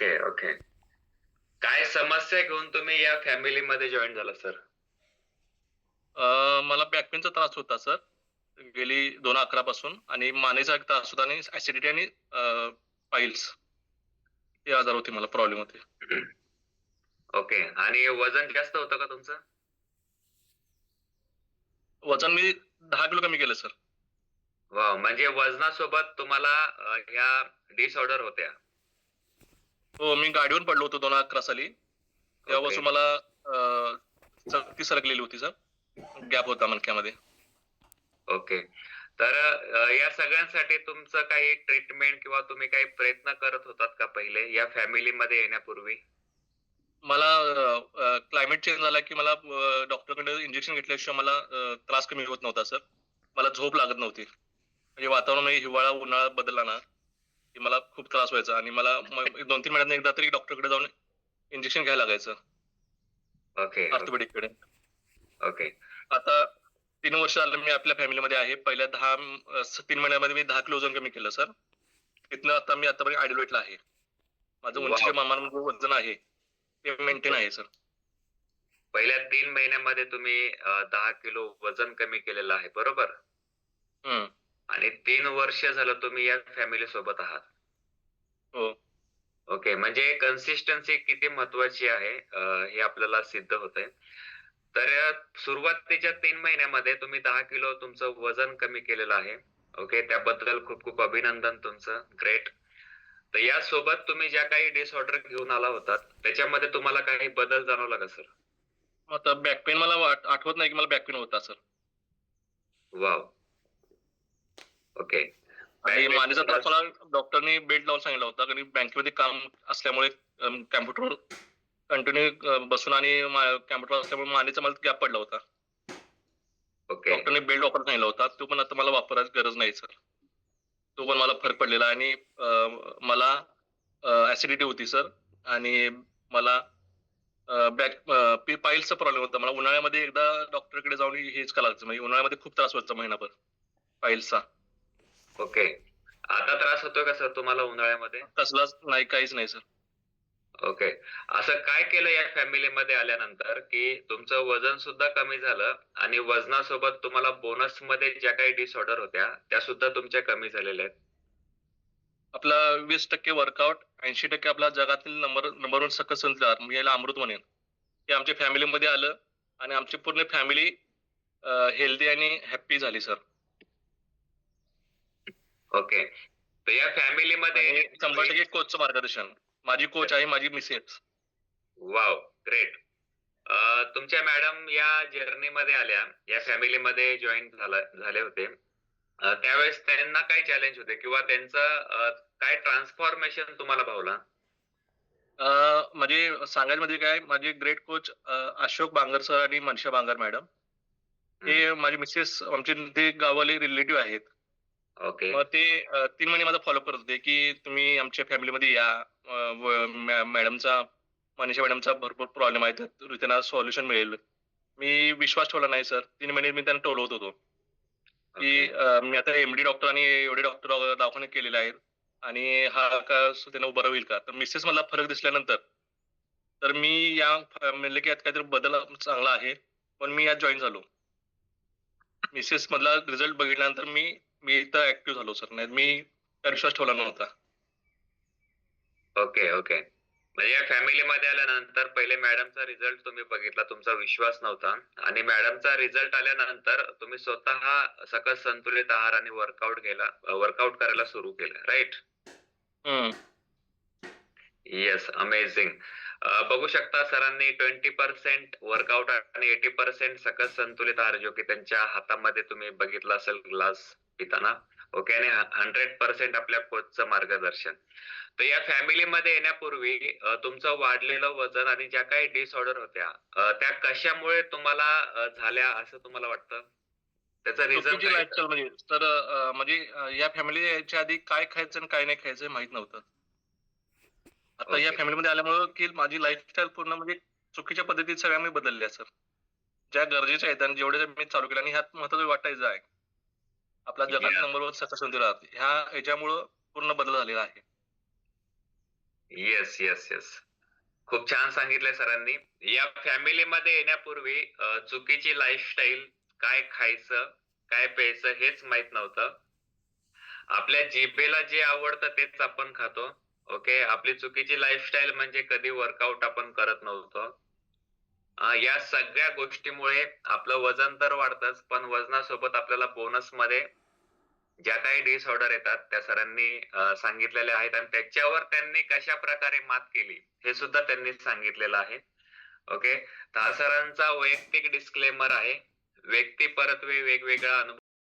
Okay okay. काय समस्या घेऊन तुम्ही या फॅमिलीमध्ये जॉईन झाला सर अं, मला बॅकपेनचा त्रास होता सर गेली दोन अकरा पासून आणि मानेचा एक त्रास होता आणि ऍसिडिटी आणि पाईल्स हे आजार होते मला प्रॉब्लेम होते. ओके आणि वजन जास्त होतं का तुमचं? वजन मी दहा किलो कमी केलं सर वा म्हणजे वजनासोबत तुम्हाला अ, ह्या डिसऑर्डर होत्या. हो मी गाडीवर पडलो होतो दोन अकरा साली तेव्हापासून मला अं, सरकलेली होती सर गॅप होता मणक्यामध्ये ओके तर अ, या सगळ्यांसाठी तुमचं काही ट्रीटमेंट किंवा तुम्ही काही प्रयत्न करत होतात का पहिले? या फॅमिलीमध्ये येण्यापूर्वी? मला क्लायमेट चेंज झाला की मला डॉक्टरकडे इंजेक्शन घेतल्याशिवाय मला अं, त्रास कमी होत नव्हता सर मला झोप लागत नव्हती. म्हणजे वातावरणामध्ये हिवाळा उन्हाळा बदलला ना. की मला खूप त्रास व्हायचा आणि मला दोन तीन महिन्यात एकदा तरी डॉक्टरकडे जाऊन इंजेक्शन घ्यायला लागायचं. ओके ऑर्थोपेडिककडे ओके आता तीन वर्ष झालं मी आपल्या फॅमिलीमध्ये आहे. पहिल्या दहा तीन महिन्यामध्ये मी दहा किलो वजन कमी केलं सर तिथनं आता मी आतापर्यंत आयडल वेटला आहे. माझं मामानं जे वजन आहे. ते मेंटेन आहे सर पहिल्या तीन महिन्यामध्ये तुम्ही दहा किलो वजन कमी केलेलं आहे बरोबर? हम्म. तीन वर्ष झालं तुम्ही या फॅमिली सोबत आहात. हो. ओके म्हणजे कन्सिस्टन्सी किती महत्वाची आहे हे आपल्याला सिद्ध होतंय. तर अ, सुरुवातीच्या तीन महिन्यामध्ये तुम्ही दहा किलो तुमचं वजन कमी केलेलं आहे. ओके त्याबद्दल खूप खूप अभिनंदन तुमचं. ग्रेट तर यासोबत तुम्ही ज्या काही डिसऑर्डर घेऊन आला होतात त्याच्यामध्ये तुम्हाला काही बदल जाणवला का सर आता बॅक पेन मला आठवत नाही की मला बॅक पेन होता सर वाव ओके. मानेचा त्रास. मला डॉक्टरनी बेल्ट लावून सांगितला होता कारण बँकेमध्ये काम असल्यामुळे कॅम्प्युटर कंटिन्यू बसून आणि कॅम्प्युटर असल्यामुळे मानेचा मला गॅप पडला होता. ओके. डॉक्टरने बेल्ट वापरायला सांगितला होता तो पण आता मला वापरायची गरज नाही सर. तो पण मला फरक पडलेला आणि मला ऍसिडिटी होती सर. आणि मला बॅक पाईल्सचा प्रॉब्लेम होता. मला उन्हाळ्यामध्ये एकदा डॉक्टरकडे जाऊन हेच करायचं म्हणजे उन्हाळ्यामध्ये खूप त्रास व्हायचा महिनाभर पाईल्सचा. ओके. आता त्रास होतोय का सर तुम्हाला उन्हाळ्यामध्ये? कसलाच नाही काहीच नाही सर. ओके. असं काय केलं या फॅमिलीमध्ये आल्यानंतर की तुमचं वजन सुद्धा कमी झालं आणि वजनासोबत तुम्हाला बोनसमध्ये ज्या काही डिसऑर्डर होत्या त्या सुद्धा तुमच्या कमी झालेल्या आहेत? आपला वीस टक्के वर्कआउट ऐंशी टक्के आपला जगातील नंबर नंबर वन सकस संतुलन मी याला अमृत म्हणेन. हे आमच्या फॅमिलीमध्ये आलं आणि आमची पूर्ण फॅमिली हेल्दी आणि हॅप्पी झाली सर. ओके. तर या फॅमिलीमध्ये शंभर टक्के कोचचं मार्गदर्शन. माझी कोच आहे माझी मिसेस वाव ग्रेट तुमच्या मॅडम या जर्नीमध्ये आल्या. या फॅमिलीमध्ये जॉईन झाला झाले होते. त्यावेळेस त्यांना काय चॅलेंज होते? किंवा त्यांचं काय ट्रान्सफॉर्मेशन तुम्हाला भावला? म्हणजे सांगायचं म्हणजे काय? माझे great coach Ashok Bangar sir आणि मनशा बांगर मॅडम हे माझे मिसेस आमचे ते गावाले रिलेटिव्ह आहेत. ओके. मग ते अ, तीन महिने माझा फॉलो करत होते की तुम्ही आमच्या फॅमिलीमध्ये या. अ, व- मॅ- मॅडमचा मनीषा मॅडमचा भरपूर प्रॉब्लेम आहे. तर त्यांना सॉल्युशन मिळेल. मी विश्वास ठेवला नाही सर तीन महिने मी त्यांना टोलवत होतो. की अ, मी आता एमडी डॉक्टर आणि एवढे डॉक्टर दवाखाने केलेले आहेत. आणि हा का त्यांना उभं होईल का? तर मिसेस मला फरक दिसल्यानंतर तर मी या फ- म्हणलं की यात काहीतरी बदल चांगला आहे. पण मी यात जॉईन झालो. मिसेस मधला रिझल्ट बघितल्यानंतर मी मी इथं ऍक्टिव्ह झालो सर नाही मी विश्वास ठेवला नव्हता. ओके ओके म्हणजे या फॅमिलीमध्ये आल्यानंतर पहिले मॅडमचा रिझल्ट तुम्ही बघितला तुमचा विश्वास नव्हता. आणि मॅडमचा रिझल्ट आल्यानंतर तुम्ही स्वतः सकस संतुलित आहार आणि वर्कआउट केला वर्कआउट करायला सुरू केलं राईट. येस अमेझिंग बघू शकता सरांनी ट्वेंटी पर्सेंट वर्कआउट आणि एटी पर्सेंट सकस संतुलित आहार जो की त्यांच्या हातामध्ये तुम्ही बघितला असेल ग्लास पिताना ओके आणि हंड्रेड पर्सेंट आपल्या कोचचं मार्गदर्शन. तर या फॅमिलीमध्ये येण्यापूर्वी तुमचं वाढलेलं वजन आणि ज्या काही डिसऑर्डर होत्या त्या कशामुळे तुम्हाला झाल्या असं तुम्हाला वाटतं? त्याचं रिझन म्हणजे तर म्हणजे या फॅमिली याच्या आधी काय खायचं आणि काय नाही खायचं माहीत नव्हतं. आता या. फॅमिलीमध्ये आल्यामुळं की माझी लाईफस्टाईल पूर्ण म्हणजे चुकीच्या पद्धतीत सगळ्या मी बदलल्या सर ज्या गरजेच्या आहेत आणि जेवढ्या मी चालू केल्या आणि ह्यात महत्वाचं वाटायचं आहे. आपला जगात. नंबर वन सकस राहत. ह्या ह्याच्यामुळं पूर्ण बदल झालेला आहे. येस येस येस खूप छान सांगितलंय सरांनी. या फॅमिलीमध्ये येण्यापूर्वी चुकीची लाईफस्टाईल काय खायचं काय प्यायचं हेच माहीत नव्हतं. आपल्या जिभेला जे आवडतं तेच आपण खातो. ओके आपली चुकीची लाईफस्टाईल म्हणजे कधी वर्कआउट आपण करत नव्हतो. या सगळ्या गोष्टीमुळे आपलं वजन तर वाढतच पण वजनासोबत आपल्याला बोनसमध्ये ज्या काही डिसऑर्डर येतात त्या सरांनी सांगितलेल्या आहेत आणि त्याच्यावर त्यांनी कशा प्रकारे मात केली हे सुद्धा त्यांनी सांगितलेलं आहे. ओके तर हा सरांचा वैयक्तिक डिस्क्लेमर आहे. व्यक्ती परत्वे वेगवेगळा अनुभव